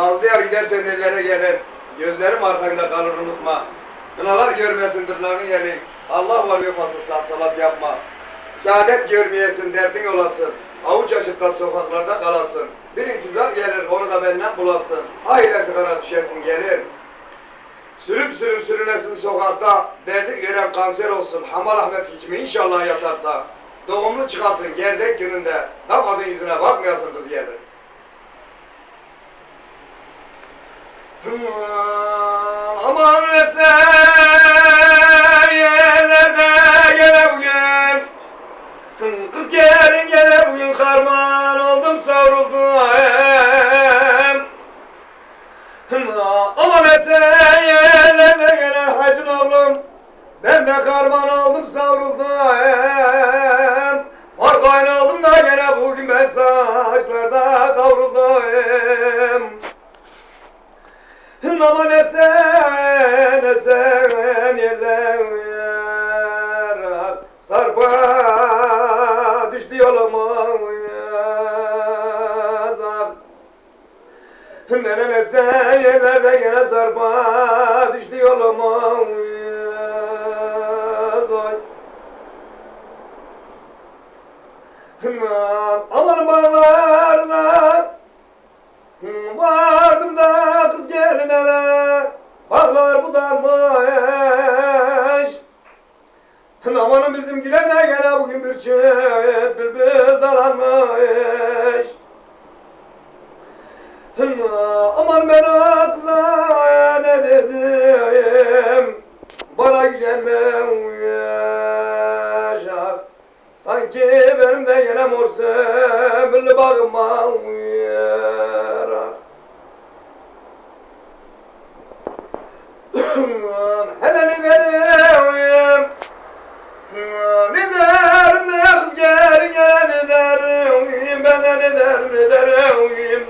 Nazlı yar gidersen ellere gelir. Gözlerim arkanda kalır unutma. Kınalar görmesin tırnağını yeli. Allah var yofası sağ salat yapma. Saadet görmeyesin derdin olasın. Avuç açıp da sokaklarda kalasın. Bir intizar gelir onu da benden bulasın. Aile fıkara düşesin gelir. Sürüp sürüp sürünesin sokakta. Derdi gören kanser olsun. Hamal Ahmet Hikmi inşallah yatakta. Doğumlu çıkasın gerdek gününde. Damadın yüzüne bakmayasın kız gelir. Aman yerlerde gele bugün. Kız gelin gele bugün karman oldum savruldum Aman yerlerde gele hacın oğlum Ben de karman oldum savruldum koyun oldum da gene bugün ben saçlarda kavruldum Aman esen esen yerler Sarpa düştü yoluma yazar. Nenen esen yerlerde yine sarpa düştü yoluma yazar. Aman bağlarla Baklar budanmış Amanın bizim gülene gene bugün bir çöp bülbül dalanmış Aman ben o kıza ne dedim? Bana güzel mi yaşar Sanki benim de yine mor sömürlü bağıma uyar Hele ne derim Ne derim ne kız gelin gene ne derim Ben de ne derim ne derim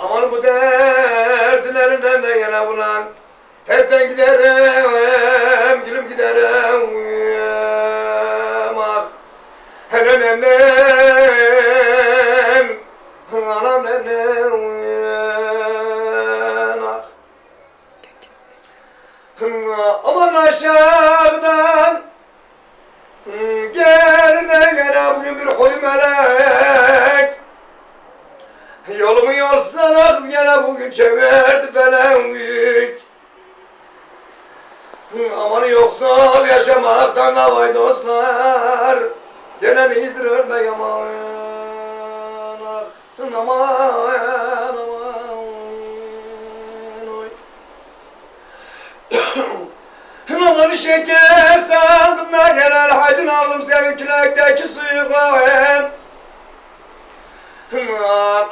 Aman bu derdin elinden de gene bulan Hepten giderim, gülüm giderim ah. Hele aşağıdan Geride gene bugün bir hoy melek. Yolumu yorsana kız gene bugün çevirdi belen büyük Aman yoksul yaşamaktan da vay dostlar. Gene iyidir ölmek aman Aman aman oy. Aman şeker sandım da gelen hacın aldım senin külekteki suyu koyun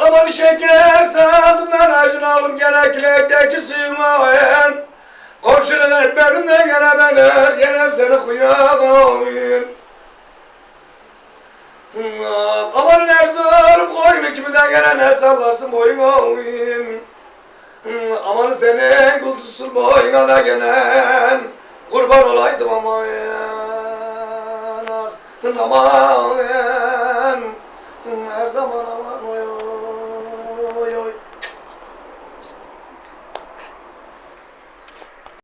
Aman şeker sandım da hacın aldım gene külekteki suyu koyun Komşuluk etmedim de gene ben er, gene seni kuya koyun Aman Erzurum koyunu kimi de gene ne sallarsın boyun koyun Aman senin kulsusul boyuna da gene kurban olaydım aman Aman her zaman aman